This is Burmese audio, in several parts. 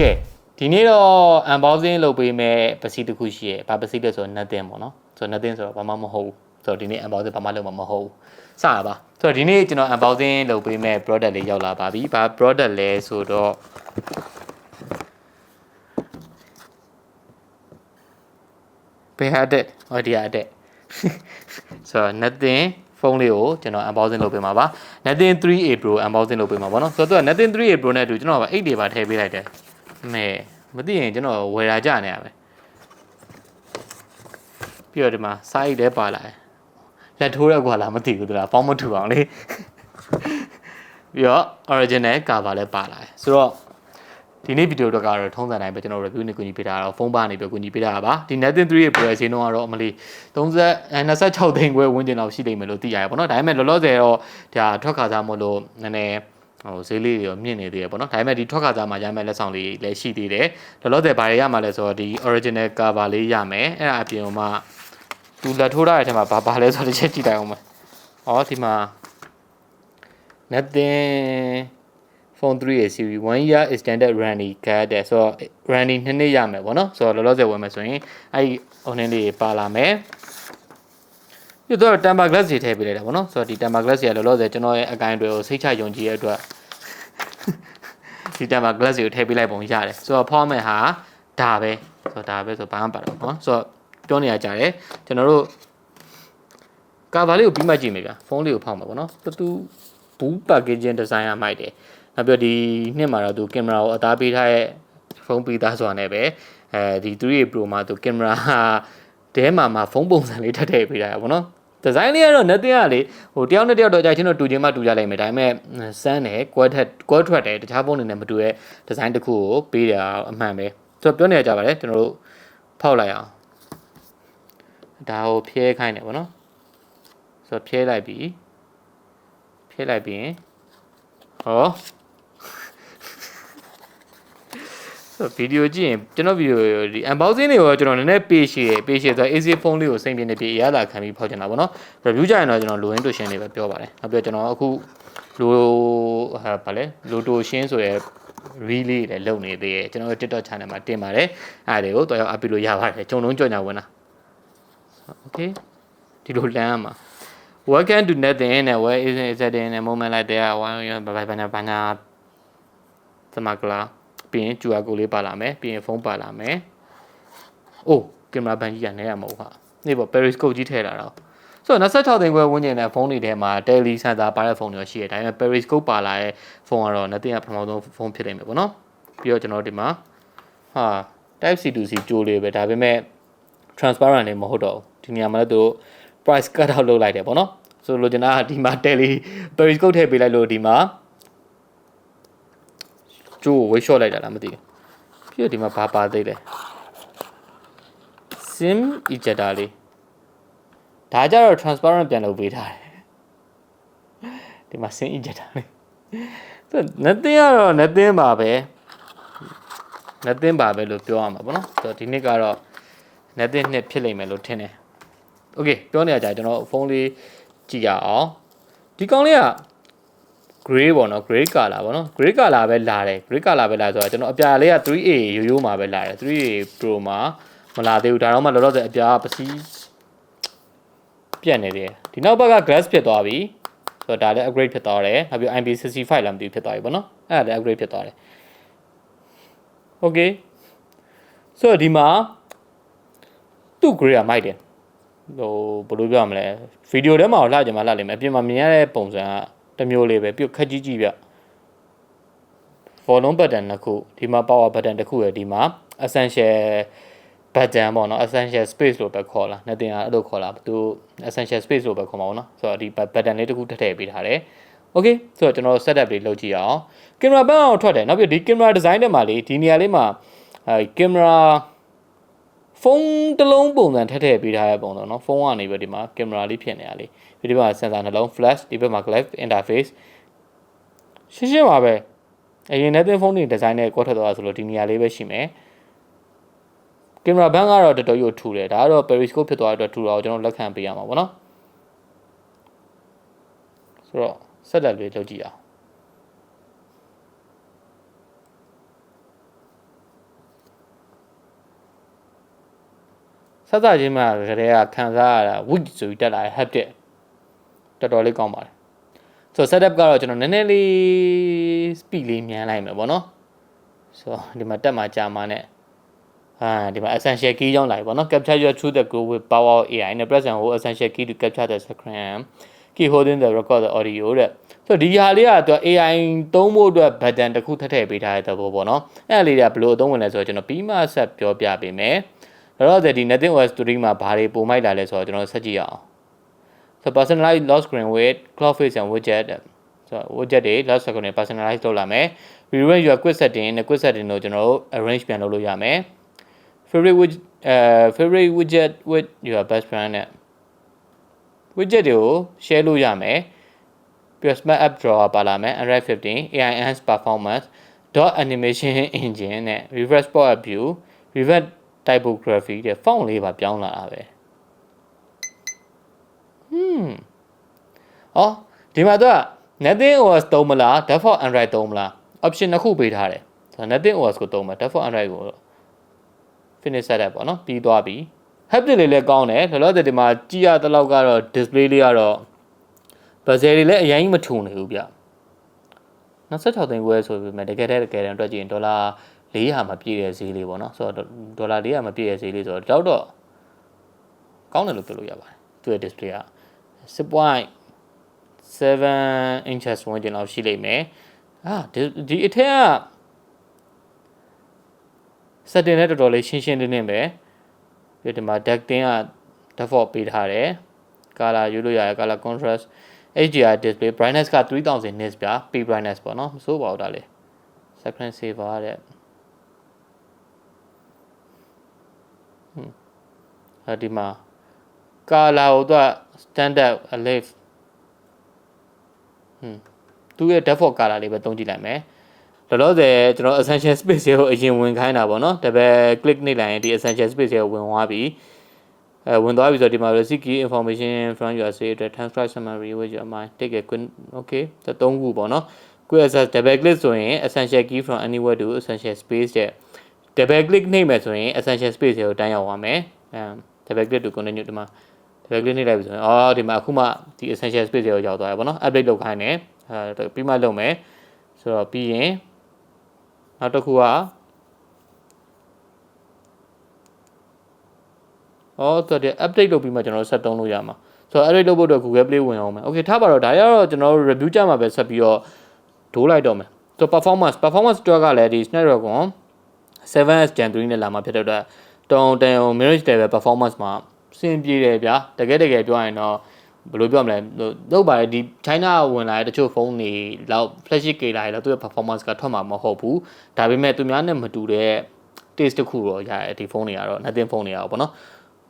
ကဲဒီနေ့တော့ unboxing လုပ်ပေးမဲ့ပစ္စည်းတစ်ခုရှိရယ်ဘာပစ္စည်းလဲဆိုတော့ nothing ပေါ့နော်ဆိုတော့ nothing ဆိုတော့ဘာမှမဟုတ်ဘူးဆိုတော့ဒီနေ့ unboxing ဘာမှလုပ်မှာမဟုတ်ဘူးစရပါဆိုတော့ဒီနေ့ကျွန်တော် unboxing လုပ်ပေးမဲ့ product လေးရောက်လာပါပြီဘာ product လဲဆိုတော့ဘယ်ဟာတဲ့ဟောဒီဟာတဲ့ဆိုတော့ nothing ဖုန်းလေးကိုကျွန်တော် unboxing လုပ်ပေးမှာပါ Nothing 3A Pro unboxing လုပ်ပေးမှာပေါ့နော်ဆိုတော့သူက Nothing 3A Pro နဲ့အတူကျွန်တော်က8တွေပါထည့်ပေးလိုက်တယ် မဲမသိရင်ကျွန်တော်ဝယ်လာကြနေရပဲပြီးတော့ဒီမှာ size လည်းပါလာတယ်လက်ထိုးရက်ကွာလားမသိဘူးသူလားပေါင်းမထူအောင်လေပြီးတော့ original cover လည်းပါလာတယ်ဆိုတော့ဒီနေ့ဗီဒီယိုတော့ကတော့ထုံးစံတိုင်းပဲကျွန်တော် review နဲ့ကူညီပေးတာတော့ဖုန်းပါနေပြီးကူညီပေးတာပါဒီ Nethin 3ရဲ့ price ဈေးနှုန်းကတော့အမလီ30 26သိန်းခွဲဝန်းကျင်လောက်ရှိလိမ့်မယ်လို့သိရတယ်ပေါ့နော်ဒါပေမဲ့လောလောဆယ်တော့ဒါထွက်ခါစားမို့လို့နည်းနည်း ဟိုဈေးလေးတွေရောမြင့်နေသေးတယ်ပေါ့နော်ဒါပေမဲ့ဒီထွက်ခါစားမှာရမယ်လက်ဆောင်လေးလည်းရှိသေးတယ်လောလောဆယ်ဘာတွေရမှာလဲဆိုတော့ဒီ original cover လေးရမယ်အဲ့ဒါအပြင်မှာသူလက်ထိုးထားတဲ့အထက်မှာဘာဘာလဲဆိုတော့တစ်ချက်ကြည့်လိုက်အောင်မယ်ဟောဒီမှာ Nethin phone 3 ရဲ့ series 1 year extended warranty ကတဲ့ဆိုတော့ warranty နှစ်နှစ်ရမယ်ပေါ့နော်ဆိုတော့လောလောဆယ်ဝင်မယ်ဆိုရင်အဲ့ဒီ owner လေးပါလာမယ် ပြတော့ temper glass တွေထည့်ပေးလိုက်တာပေါ့နော်ဆိုတော့ဒီ temper glass တွေကလောလောဆယ်ကျွန်တော်ရဲ့အကိုင်းတွေကိုစိတ်ချယုံကြည်ရတဲ့အတွက်ဒီ temper glass တွေကိုထည့်ပေးလိုက်ပုံရတယ်ဆိုတော့ format ဟာဒါပဲဆိုတော့ဒါပဲဆိုဘာမှပါတော့ပေါ့နော်ဆိုတော့ပြောနေရကြတယ်ကျွန်တော်တို့ကာဗာလေးကိုပြီးမှကြည့်မယ်ဗျာဖုန်းလေးကိုဖောက်မှာပေါ့နော်တူဘူး packaging design ရမိုက်တယ်နောက်ပြီးဒီနှစ်မှာတော့သူကင်မရာကိုအသားပေးထားတဲ့ဖုန်းပေးသားစွာနဲ့ပဲအဲဒီ 3A Pro မှာသူကင်မရာတဲမှာမှာဖုန်းပုံစံလေးထပ်ထည့်ပေးတာပေါ့နော် ဒီဇိုင်းလေးကတော့ nothing ကလေဟိုတယောက်နဲ့တယောက်တော့ကြာချင်းတော့တူချင်းမှတူကြလိုက်မယ်ဒါပေမဲ့စမ်းတယ်ကွဲထက်ကွဲထွက်တယ်တခြားဖုန်းတွေနဲ့မတူတဲ့ဒီဇိုင်းတစ်ခုကိုပေးတာအမှန်ပဲဆိုတော့ပြောနေကြပါလေကျွန်တော်တို့ဖောက်လိုက်အောင်ဒါကိုဖြဲခိုင်းတယ်ပေါ့နော်ဆိုတော့ဖြဲလိုက်ပြီဖြဲလိုက်ပြီးရင်ဟော ဗီဒီယိုကြည့်ရင်ကျွန်တော်ဗီဒီယိုဒီ unboxing တွေကိုကျွန်တော်နည်းနည်းပေးရှိတယ်ပေးရှိဆိုတော့ AC phone လေးကိုစိတ်ပြင်းနေပြီးအရသာခံပြီးဖောက်ချင်တာပေါ့နော် review ကြရင်တော့ကျွန်တော်လိုရင်းတူရှင်းလေးပဲပြောပါတယ်နောက်ပြီးတော့ကျွန်တော်အခုလိုဟာဗာလဲလိုတိုရှင်းဆိုရယ် reel လေးလည်းလုပ်နေသေးတယ်ကျွန်တော် TikTok channel မှာတင်ပါတယ်အဲ့ဒါတွေကိုတော့ရောက်အပ်ပြီးလို့ရပါတယ်ဂျုံလုံးကြော်ညာဝင်တာ okay ဒီလိုလမ်းရမှာ welcome to nothing and where is it in a moment like that one ဘာဘာဘာဘာနာသမကလာ ပြီးရင် QR code လေးပါလာမယ်ပြီးရင်ဖုန်းပါလာမယ်အိုးကင်မရာဘန်ကြီးကနေရမဟုတ်ဟာနေပေါ့ periscope ကြီးထည့်လာတော့ဆိုတော့26သိန်းခွဲဝန်းကျင်တဲ့ဖုန်းတွေထဲမှာ tele sensor ပါတဲ့ဖုန်းတွေရှိတယ်ဒါပေမဲ့ periscope ပါလာတဲ့ဖုန်းကတော့ nothing ကပထမဆုံးဖုန်းဖြစ်နေမယ်ပေါ့နော်ပြီးတော့ကျွန်တော်ဒီမှာဟာ type C to C ကြိုးလေးပဲဒါပေမဲ့ transparent လည်းမဟုတ်တော့ဘူးဒီနေရာမှာလည်းသူ price cut out လုပ်လိုက်တယ်ပေါ့နော်ဆိုလိုချင်တာကဒီမှာ tele periscope ထည့်ပေးလိုက်လို့ဒီမှာ ကျိုးကိုဝေးလျှော့လိုက်တာလားမသိဘူးပြီးတော့ဒီမှာဘာပါသေးလဲ sim ejector လေးဒါကြတော့ transparent ပြန်လုပ်ပေးထားတယ်ဒီမှာ sim ejector လေးသူ nothing ကတော့ nothing ပါပဲ nothing ပါပဲလို့ပြောရမှာပေါ့နော်ဆိုတော့ဒီနှစ်ကတော့ nothing နှစ်ဖြစ်လိမ့်မယ်လို့ထင်တယ် okay ပြောနေရကြကျွန်တော်ဖုန်းလေးကြည့်ရအောင်ဒီကောင်းလေးက gray ပေါ့နော် gray color ပေါ့နော် gray color ပဲလာတယ် gray color ပဲလာဆိုတော့ကျွန်တော်အပြာလေးက 3A ရိုးရိုးမှာပဲလာတယ် 3A Pro မှာမလာသေးဘူးဒါတော့မှလောလောဆယ်အပြာပစီးပြတ်နေတယ်ဒီနောက်ဘက်က glass ဖြစ်သွားပြီဆိုတော့ဒါလည်း upgrade ဖြစ်သွားတယ်နောက်ပြီး IP65 လာမသိဘူးဖြစ်သွားပြီပေါ့နော်အဲ့ဒါလည်း upgrade ဖြစ်သွားတယ် okay ဆိုတော့ဒီမှာသူ့ gray ကမိုက်တယ်ဟိုဘယ်လိုပြောရမလဲဗီဒီယိုထဲမှာတော့လှကြမှာလှလိမ့်မယ်အပြင်မှာမြင်ရတဲ့ပုံစံက တစ်မျိုးလေးပဲပြုတ်ခက်ကြီးကြီးဗျ volume button နှစ်ခုဒီမှာ power button တစ်ခုရယ်ဒီမှာ essential button ပေါ့နော် essential space လို့ပဲခေါ်လားနှစ်တင်အဲ့လိုခေါ်လားသူ essential space လို့ပဲခေါ်မှာပေါ့နော်ဆိုတော့ဒီ button လေးတစ်ခုထည့်ထည့်ပေးထားတယ် okay ဆိုတော့ကျွန်တော် setup လေးလုပ်ကြည့်အောင်ကင်မရာဘန်းအောင်ထွက်တယ်နောက်ပြီးဒီကင်မရာ design ထဲမှာလေဒီနေရာလေးမှာအဲကင်မရာ ဖုန်းတစ်လုံးပုံစံထည့်ထည့်ပေးထားတဲ့ပုံစံเนาะဖုန်းကနေပြီးဒီမှာကင်မရာလေးဖြစ်နေတာလေဒီဘက်မှာ sensor နှလုံး flash ဒီဘက်မှာ glass interface ရှင်းရှင်းပါပဲအရင်နဲ့တဲ့ဖုန်းတွေဒီဇိုင်းနဲ့ကွက်ထွက်သွားဆိုလို့ဒီနေရာလေးပဲရှိမယ်ကင်မရာဘန်းကတော့တော်တော်ကြီးထူတယ်ဒါကတော့ periscope ဖြစ်သွားတဲ့အတွက်ထူတာကိုကျွန်တော်လက်ခံပေးရမှာပေါ့နော်ဆိုတော့ setup လေးလုပ်ကြည့်အောင် ဆက်စချင်းမှာကလေးကခံစားရတာ weak ဆိုပြီးတက်လာတယ် haptic တော်တော်လေးကောင်းပါတယ်ဆိုတော့ setup ကတော့ကျွန်တော်နည်းနည်းလေး speed လေးမြန်လိုက်မယ်ပေါ့နော်ဆိုတော့ဒီမှာတက်မှာကြာမှာနဲ့အာဒီမှာ essential key ကြောင်းလာပြီပေါ့နော် capture your truth the go with power of AI နဲ့ present hold essential key to capture the screen key holding the record the audio တဲ့ဆိုတော့ဒီဟာလေးကသူ AI သုံးဖို့အတွက် button တစ်ခုထပ်ထည့်ပေးထားတဲ့သဘောပေါ့နော်အဲ့ဒါလေးတွေကဘယ်လိုအသုံးဝင်လဲဆိုတော့ကျွန်တော်ပြီးမှဆက်ပြောပြပေးမယ် တော့ဒီ Nothing OS 3မှာဘာတွေပုံမိုက်လာလဲဆိုတော့ကျွန်တော်ဆက်ကြည့်ရအောင် so personalize lock screen with cloud face and widget ဆိုတော့ widget တွေ lock screen တွေ personalize လုပ်လာမယ် rerun your quick setting နဲ့ quick setting ကိုကျွန်တော်တို့ arrange ပြန်လုပ်လို့ရမယ် favorite widget အဲ favorite widget with your best friend နဲ့ widget တွေကို share လို့ရမယ်ပြီးတော့ smart app drawer ပါလာမယ် android 15 ai enhanced performance dot animation engine နဲ့ reverse pop up view reverse typography တဲ့ font လေးပါပြောင်းလာတာပဲ hmm အော်ဒီမှာတော့ nothing os သုံးမလား default android သုံးမလား option နှစ်ခုပေးထားတယ်ဆိုတော့ nothing os ကိုသုံးမှာ default android ကို finish setup ပေါ့နော်ပြီးသွားပြီ haptic လေးလည်းကောင်းတယ်လောလောဆယ်ဒီမှာကြည့်ရတဲ့လောက်ကတော့ display လေးကတော့ bezel တွေလည်းအရင်မထုံနေဘူးဗျ26သိန်းခွဲဆိုပေမဲ့တကယ်တည်းတကယ်တမ်းအတွက်ကြည့်ရင်ဒေါ်လာ 400မပြည့်တဲ့ဈေးလေးပေါ့နော်ဆိုတော့ဒေါ်လာ400မပြည့်တဲ့ဈေးလေးဆိုတော့တော့ကောင်းတယ်လို့ပြောလို့ရပါတယ်သူ့ရဲ့ display က6.7 inches ဝင်ကျင်လောက်ရှိလိမ့်မယ်အာဒီဒီအထက်က setting နဲ့တော်တော်လေးရှင်းရှင်းလင်းလင်းပဲပြီးဒီမှာ ducting က default ပေးထားတယ် color ယူလို့ရတယ် color contrast HDR display brightness က3000 nits ဗျာ P brightness ပေါ့နော်မစိုးပါဘူးဒါလေ screen saver တဲ့ဟွန်း အဲဒီမှာ color ကိုတော့ standard alif ဟွန်းသူ့ရဲ့ default color လေးပဲသုံးကြည့်လိုက်မယ်လောလောဆယ်ကျွန်တော် essential space ကိုအရင်ဝင်ခိုင်းတာပေါ့နော် double click နှိပ်လိုက်ရင်ဒီ essential space ကိုဝင်သွားပြီအဲဝင်သွားပြီဆိုတော့ဒီမှာ receive key information from your say အတွက် transcribe summary with your mind take a quick okay သုံးခုပေါ့နော် quick access double click ဆိုရင် essential key from anywhere to essential space တဲ့ double click နှိပ်မယ်ဆိုရင် essential space ကိုတန်းရောက်သွားမယ်အဲ double click to continue ဒီမှာ double click နှိပ်လိုက်ပြီဆိုရင်အော်ဒီမှာအခုမှဒီ essential space ကိုရောက်သွားရပါတော့ update လုပ်ခိုင်းတယ်အဲပြီးမှလုပ်မယ်ဆိုတော့ပြီးရင်နောက်တစ်ခုကအော်တော်တယ် update လုပ်ပြီးမှကျွန်တော်တို့ဆက်တုံးလို့ရမှာဆိုတော့ update လုပ်ဖို့အတွက် Google Play ဝင်အောင်မယ် okay ထားပါတော့ဒါရတော့ကျွန်တော်တို့ review ကြမှာပဲဆက်ပြီးတော့ဒိုးလိုက်တော့မယ်ဆိုတော့ performance performance အတွက်ကလည်းဒီ Snapdragon 7s Gen 3နဲ့လာမှာဖြစ်တဲ့အတွက် တောင်တန် Mirage level performance မှာစင်ပြေတယ်ဗျာတကယ်တကယ်ပြောရင်တော့ဘယ်လိုပြောမလဲလောက်ပါတယ်ဒီ China ဝင်လာတဲ့တချို့ဖုန်းတွေလောက် flagship ကေလာတွေလောက်သူ့ရဲ့ performance ကထွက်မှာမဟုတ်ဘူးဒါပေမဲ့သူများနဲ့မတူတဲ့ taste တစ်ခုတော့ရတယ်ဒီဖုန်းတွေကတော့ nothing ဖုန်းတွေရောပေါ့နော်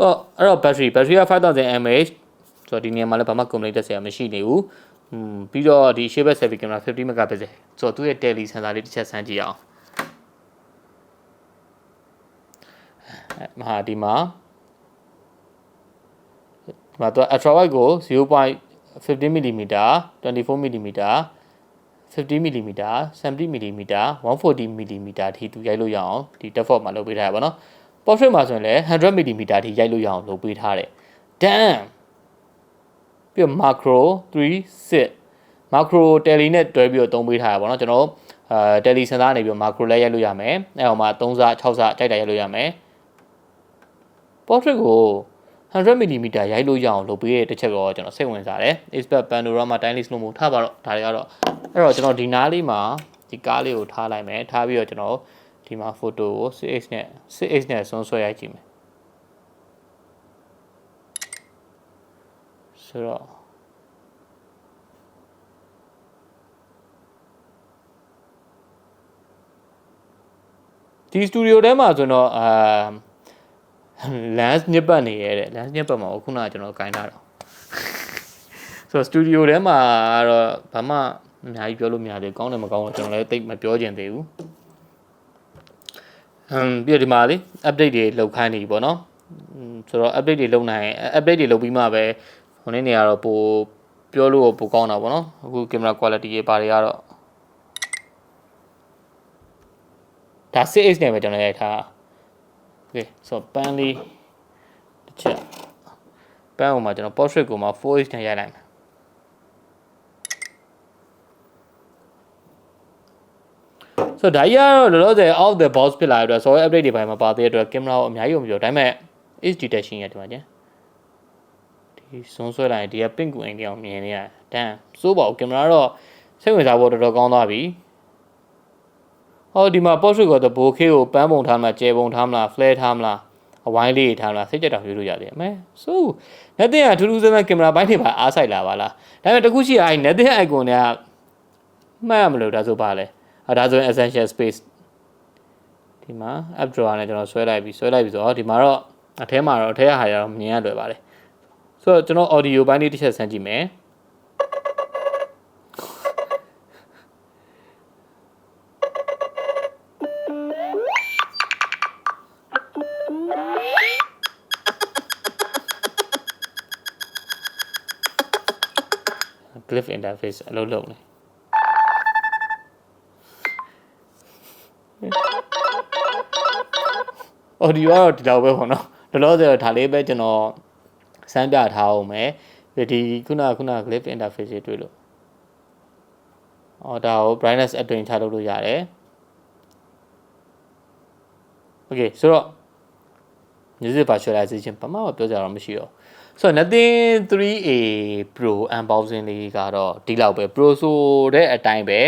အော်အဲ့တော့ battery battery က5000 mAh ဆိုတော့ဒီနေရာမှာလည်းဘာမှ complaint တက်စရာမရှိနေဘူးอืมပြီးတော့ဒီ shape selfie camera 50 megapixel ဆိုတော့သူ့ရဲ့ tele sensor လေးတစ်ချက်ဆန်းကြည့်အောင် မဟာဒီမှာဒီမှာသူ ultra wide ကို0.15 mm 24 mm 50 mm 70 mm 140 mm ထိသူရိုက်လို့ရအောင်ဒီ default မှာလုပ်ပေးထားရပါတော့ portrait မှာဆိုရင်လည်း100 mm ထိရိုက်လို့ရအောင်လုပ်ပေးထားတယ် damn ပြီးတော့ macro 3 sit macro tele နဲ့တွဲပြီးတော့သုံးပေးထားရပါတော့ကျွန်တော်အာ tele စင်သားနေပြီးတော့ macro လည်းရိုက်လို့ရမယ်အဲဟိုမှာ3စ6စကြိုက်တာရိုက်လို့ရမယ် portrait ကို100 mm ရိုက်လို့ရအောင်လုပ်ပေးတဲ့တစ်ချက်တော့ကျွန်တော်စိတ်ဝင်စားတယ် expert panorama time lapse လို့မို့ထားပါတော့ဒါတွေကတော့အဲ့တော့ကျွန်တော်ဒီနားလေးမှာဒီကားလေးကိုထားလိုက်မယ်ထားပြီးတော့ကျွန်တော်ဒီမှာ photo ကို 6x နဲ့ 6x နဲ့ဆွန်းဆွဲရိုက်ကြည့်မယ်ဆိုတော့ဒီစတူဒီယိုထဲမှာဆိုတော့အာ lens ညစ်ပတ်နေရတဲ့ lens ညစ်ပတ်မှာခုနကကျွန်တော်ဂိုင်းထားတော့ဆိုတော့စတူဒီယိုထဲမှာတော့ဘာမှအများကြီးပြောလို့မရသေးကောင်းတယ်မကောင်းတော့ကျွန်တော်လည်းတိတ်မပြောချင်သေးဘူးဟမ်ပြီးတော့ဒီမှာလေ update တွေလောက်ခိုင်းနေပြီပေါ့နော်ဆိုတော့ update တွေလုပ်နိုင် update တွေလုပ်ပြီးမှပဲဟိုနေ့နေရာတော့ပိုပြောလို့ပိုကောင်းတာပေါ့နော်အခု camera quality တွေဘာတွေကတော့ဒါ 6x နဲ့ပဲကျွန်တော်ရိုက်ထား โอเคဆိုတော့ပန်းလေး တစ်ချက်ပန်းပေါ်မှာကျွန်တော် portrait ကိုမှ 4H နဲ့ရိုက်လိုက်မယ်ဆိုတော့ဒါကြီးကတော့လောလောဆယ် out the box ဖြစ်လာတဲ့အတွက် software update တွေပိုင်းမှာပါသေးတဲ့အတွက် camera ကိုအများကြီးမပြောဒါပေမဲ့ HD detection ရတယ်ဒီမှာကျန်ဒီစွန်းဆွဲလိုက်ရင်ဒီက pink ကိုအင်တရားမြင်နေရတန်းစိုးပါဘူး camera တော့စိတ်ဝင်စားဖို့တော်တော်ကောင်းသွားပြီ ဟောဒီမှာ portrait ကတော့ bokeh ကိုပန်းပုံထားမလားကျဲပုံထားမလား flare ထားမလားအဝိုင်းလေးထားမလားစိတ်ကြက်တာရွေးလို့ရတယ်အမဲဆိုး nothing ကထူးထူးဆန်းဆန်းကင်မရာဘိုင်းတွေပါအားဆိုင်လာပါလားဒါပေမဲ့တခုရှိရအဲ့ nothing icon တွေကမှတ်ရမလို့ဒါဆိုပါလဲအဲဒါဆိုရင် essential space ဒီမှာ app drawer နဲ့ကျွန်တော်ဆွဲလိုက်ပြီးဆွဲလိုက်ပြီးဆိုတော့ဒီမှာတော့အထဲမှာတော့အထဲကဟာရတော့မြင်ရလွယ်ပါတယ်ဆိုတော့ကျွန်တော် audio ဘိုင်းလေးတစ်ချက်ဆန်းကြည့်မယ် glyph interface အလုပ်လုပ်နေ audio ကတော့ဒီလောက်ပဲပေါ့နော်တော်တော်ဆိုတော့ဒါလေးပဲကျွန်တော်စမ်းပြထားအောင်မယ်ဒီခုနခုန glyph interface တွေတွေ့လို့အော်ဒါကို brightness အတွင်ချလုပ်လို့ရတယ် okay ဆိုတော့ music virtualization ဘာမှမပြောကြတော့မရှိတော့ ဆိုတော့ Nothing 3A Pro unboxing လေးကတော့ဒီလောက်ပဲ Pro ဆိုတဲ့အတိုင်းပဲ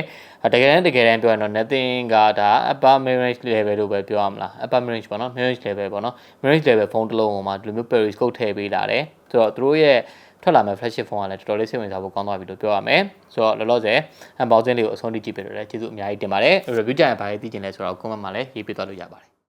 တကယ်တမ်းတကယ်တမ်းပြောရင်တော့ Nothing ကဒါ upper range level လို့ပဲပြောရမလား upper range ပေါ့နော် range level ပေါ့နော် range level ဖုန်းတစ်လုံးပေါ်မှာဒီလိုမျိုး periscope ထည့်ပေးလာတယ်ဆိုတော့သူတို့ရဲ့ထွက်လာမဲ့ flagship ဖုန်းကလည်းတော်တော်လေးစိတ်ဝင်စားဖို့ကောင်းသွားပြီလို့ပြောရမယ်ဆိုတော့လောလောဆယ် unboxing လေးကိုအဆုံးထိကြည့်ပေးလို့လည်းကျေးဇူးအများကြီးတင်ပါတယ် review ကြရင်ဘာတွေသိချင်လဲဆိုတော့ comment မှာလည်းရေးပြသွားလို့ရပါတယ်